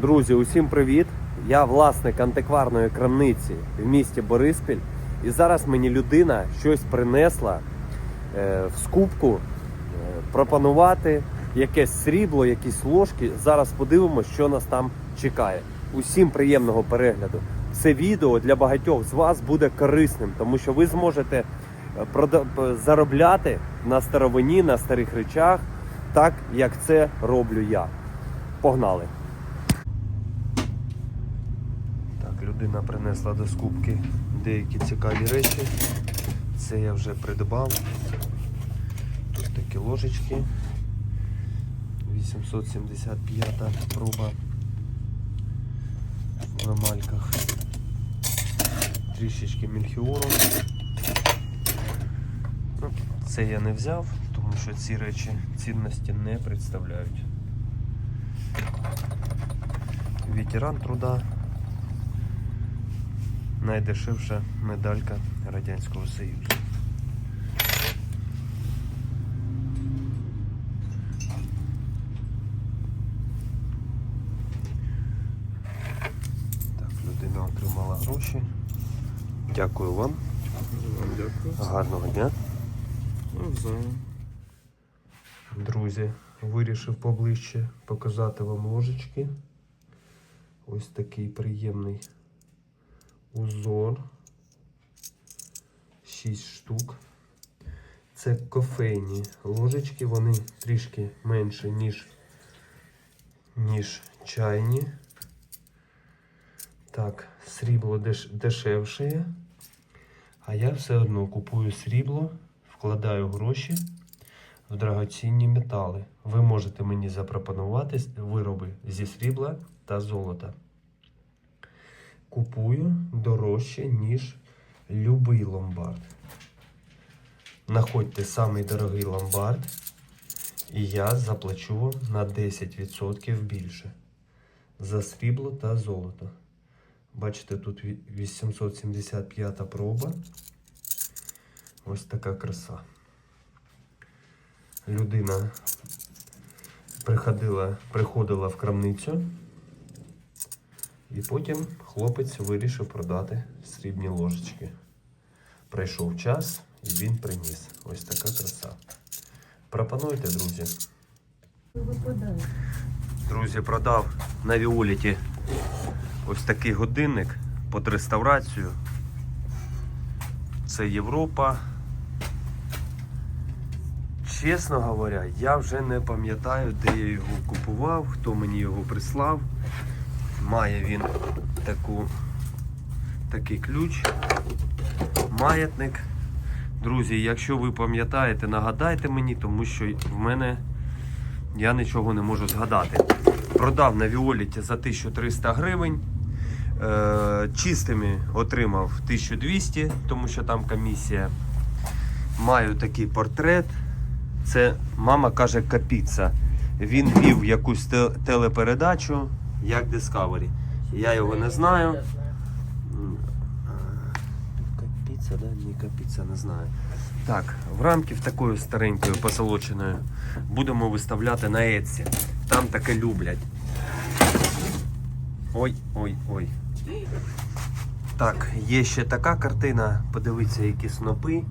Друзі, усім привіт! Я власник антикварної крамниці в місті Бориспіль. І зараз мені людина щось принесла е, в скупку е, пропонувати якесь срібло, якісь ложки. Зараз подивимося, що нас там чекає. Усім приємного перегляду. Це відео для багатьох з вас буде корисним, тому що ви зможете е, заробляти на старовині, на старих речах, так як це роблю я. Погнали! Так, людина принесла до скупки деякі цікаві речі. Це я вже придбав. Тут такі ложечки. 875 проба в емальках. Трішечки мільхіору. Ну, Це я не взяв, тому що ці речі цінності не представляють. Ветеран труда. Найдешевша медалька Радянського Союзу. Так, людина отримала гроші. Дякую вам. Вам дякую. Гарного дня. Друзі, вирішив поближче показати вам ложечки. Ось такий приємний узор. 6 штук. Це кофейні ложечки, вони трішки менше, ніж, ніж чайні. Так, срібло деш, дешевше. А я все одно купую срібло, вкладаю гроші в драгоцінні метали. Ви можете мені запропонувати вироби зі срібла та золота. Купую дорожче, ніж любий ломбард. Находьте самий дорогий ломбард, і я заплачу вам на 10% більше за срібло та золото. Бачите, тут ві- 875 проба. Ось така краса людина приходила, приходила в крамницю, і потім хлопець вирішив продати срібні ложечки. Прийшов час і він приніс. Ось така краса. Пропонуйте, друзі. Друзі, продав на Віоліті ось такий годинник під реставрацію. Це Європа. Чесно говоря, я вже не пам'ятаю, де я його купував, хто мені його прислав. Має він таку, такий ключ, маятник. Друзі, якщо ви пам'ятаєте, нагадайте мені, тому що в мене я нічого не можу згадати. Продав на Віоліті за 1300 гривень. Е, чистими отримав 1200, тому що там комісія. Маю такий портрет. Це мама каже капіца. Він вів якусь телепередачу як Discovery. Я його не знаю. М, а, Капіца, да? Не капіца, не знаю. Так, в рамки такою старенькою посолоченою будемо виставляти на Etsy. Там таке люблять. Ой, ой, ой. Так, є ще така картина. Подивіться, які снопи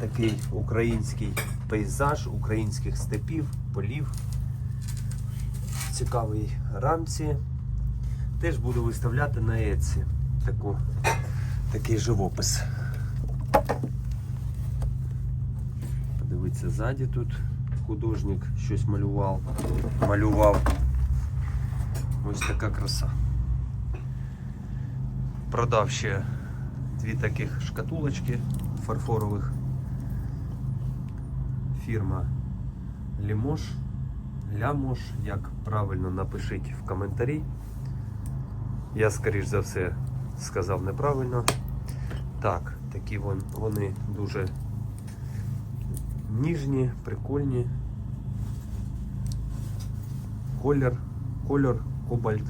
такий український пейзаж українських степів, полів. Цікавій рамці. Теж буду виставляти на Etsy таку, такий живопис. Подивіться, ззаді тут художник щось малював. Малював. Ось така краса. Продав ще дві таких шкатулочки фарфорових фірма Лімош. Лямош, як правильно напишіть в коментарі. Я, скоріш за все, сказав неправильно. Так, такі вони дуже ніжні, прикольні. Колір, кольор кобальт.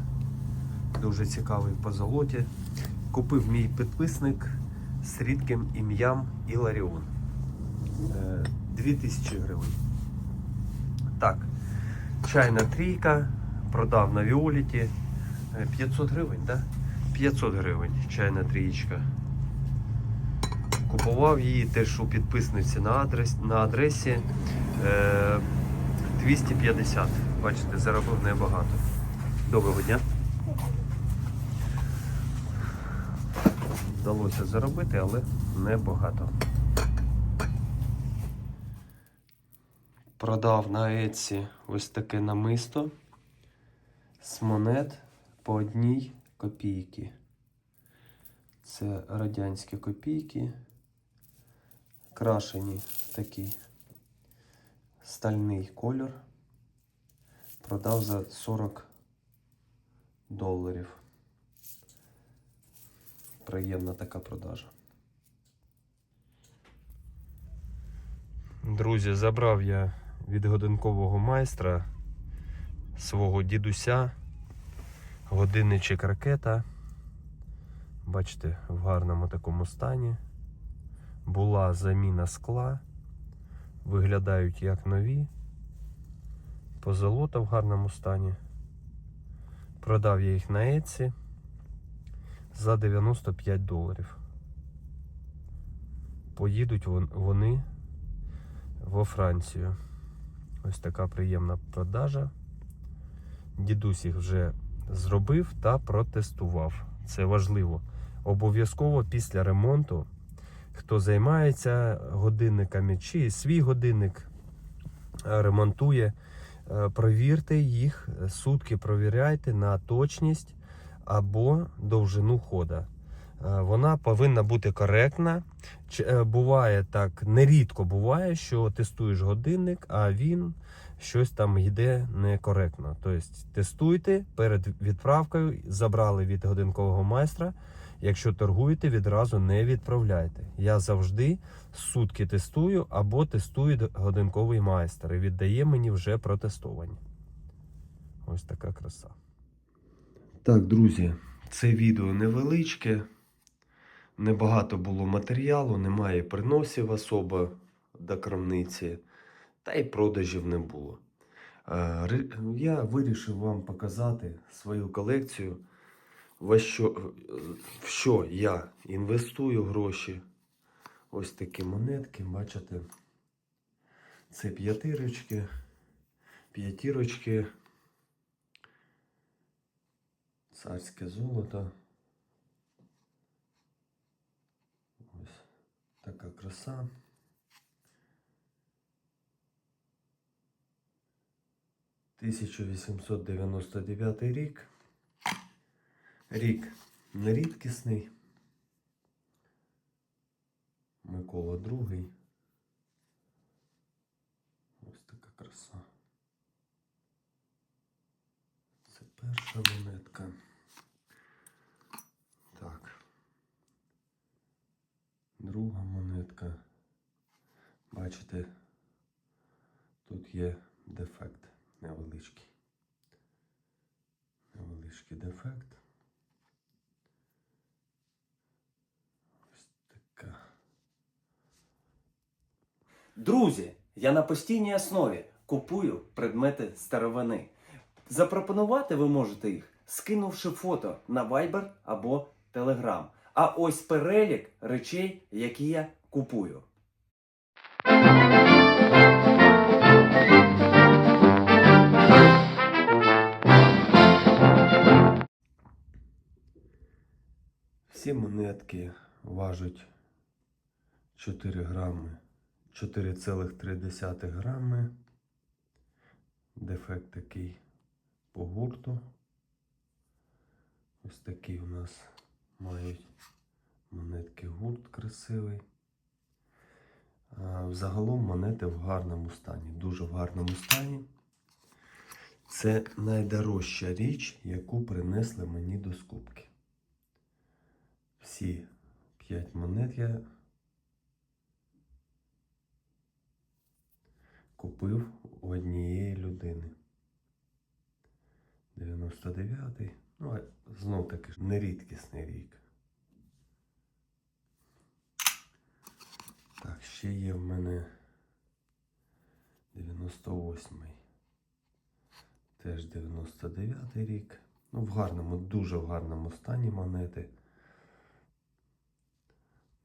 Дуже цікавий по золоті. Купив мій підписник з рідким ім'ям Іларіон. Е, 2000 гривень. Так, чайна трійка продав на Віоліті. Е, 500 гривень, так? Да? 500 гривень чайна трієчка. Купував її теж у підписниці на, адрес, на адресі е, 250. Бачите, заробив небагато. Доброго дня. Вдалося заробити, але небагато. Продав на Etsy ось таке намисто з монет по одній копійки. Це радянські копійки, крашені такий стальний кольор. Продав за 40 доларів. Приємна така продажа. Друзі, забрав я від годинкового майстра свого дідуся годинничок ракета. Бачите, в гарному такому стані. Була заміна скла. Виглядають як нові. Позолота в гарному стані. Продав я їх на Etsy за 95 доларів. Поїдуть вони во Францію. Ось така приємна продажа. Дідусь їх вже зробив та протестував. Це важливо. Обов'язково після ремонту, хто займається годинниками чи свій годинник е, ремонтує, е, провірте їх, е, сутки провіряйте на точність або довжину хода. Е, Вона повинна бути коректна. Е, Буває так, нерідко буває, що тестуєш годинник, а він щось там йде некоректно. Тобто тестуйте перед відправкою, забрали від годинкового майстра. Якщо торгуєте, відразу не відправляйте. Я завжди сутки тестую або тестує годинковий майстер і віддає мені вже протестовані. Ось така краса. Так, друзі, це відео невеличке. Небагато було матеріалу, немає приносів особо до крамниці, та й продажів не було. Е, Я вирішив вам показати свою колекцію, в що, в що я інвестую гроші. Ось такі монетки, бачите. Це п'ятирочки, п'ятірочки, царське золото. Ось така краса. Тисяча вісімсот дев'яносто дев'ятий рік. Рік нерідкісний. Микола другий. Ось така краса. Це перша монетка. Так. Друга монетка. Бачите, тут є дефект невеличкий. Невеличкий дефект. Ось така. Друзі, я на постійній основі купую предмети старовини. Запропонувати ви можете їх, скинувши фото на Viber або Telegram. А ось перелік речей, які я купую. Всі монетки важать 4 грами, 4,3 грами. Дефект такий по гурту. Ось такий у нас мають монетки гурт красивий. Взагалом монети в гарному стані, дуже в гарному стані. Це найдорожча річ, яку принесли мені до скупки. Всі п'ять монет я купив у однієї людини. 99-й. Ну, знов таки ж нерідкісний рік. Так, ще є в мене 98-й. Теж 99 рік. Ну, в гарному, дуже в гарному стані монети.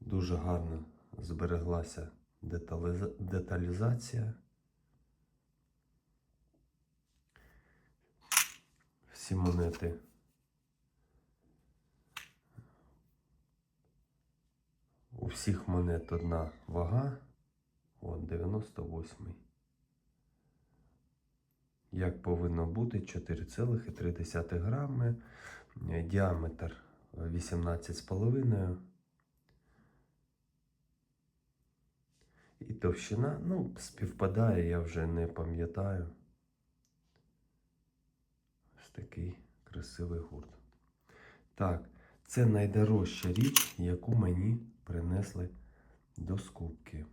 Дуже гарно збереглася деталіза- деталізація. Всі монети. У всіх монет одна вага. От 98. Як повинно бути 4,3 грами. Діаметр 18,5. І товщина, ну, співпадає, я вже не пам'ятаю. Ось такий красивий гурт. Так, це найдорожча річ, яку мені принесли до скупки.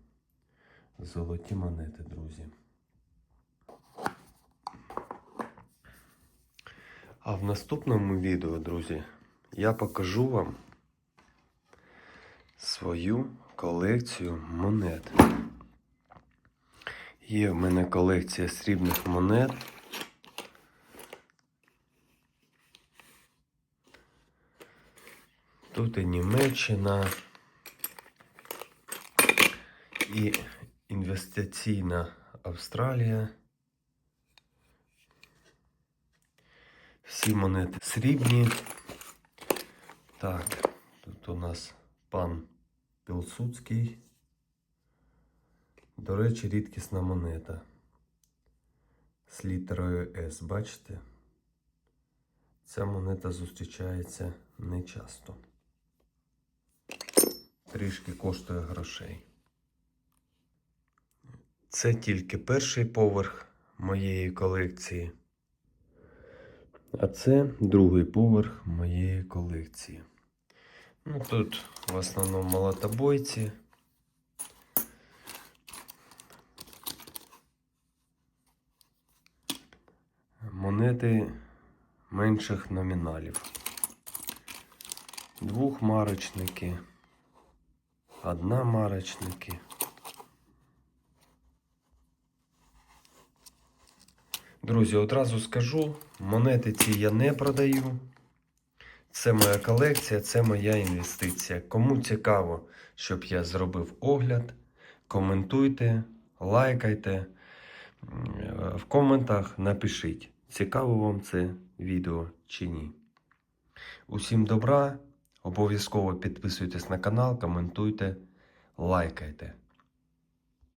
Золоті монети, друзі. А в наступному відео, друзі, я покажу вам свою колекцію монет. Є в мене колекція срібних монет. Тут і Німеччина, і інвестиційна Австралія. Всі монети срібні. Так, тут у нас пан Пілсудський. До речі, рідкісна монета. З літерою С, бачите? Ця монета зустрічається не часто. Трішки коштує грошей. Це тільки перший поверх моєї колекції. А це другий поверх моєї колекції. Ну, тут в основному молотобойці. Монети менших номіналів. Двохмарочники. Одна Друзі, одразу скажу, монети ці я не продаю. Це моя колекція, це моя інвестиція. Кому цікаво, щоб я зробив огляд, коментуйте, лайкайте. В коментах напишіть, цікаво вам це відео чи ні. Усім добра, обов'язково підписуйтесь на канал, коментуйте, лайкайте.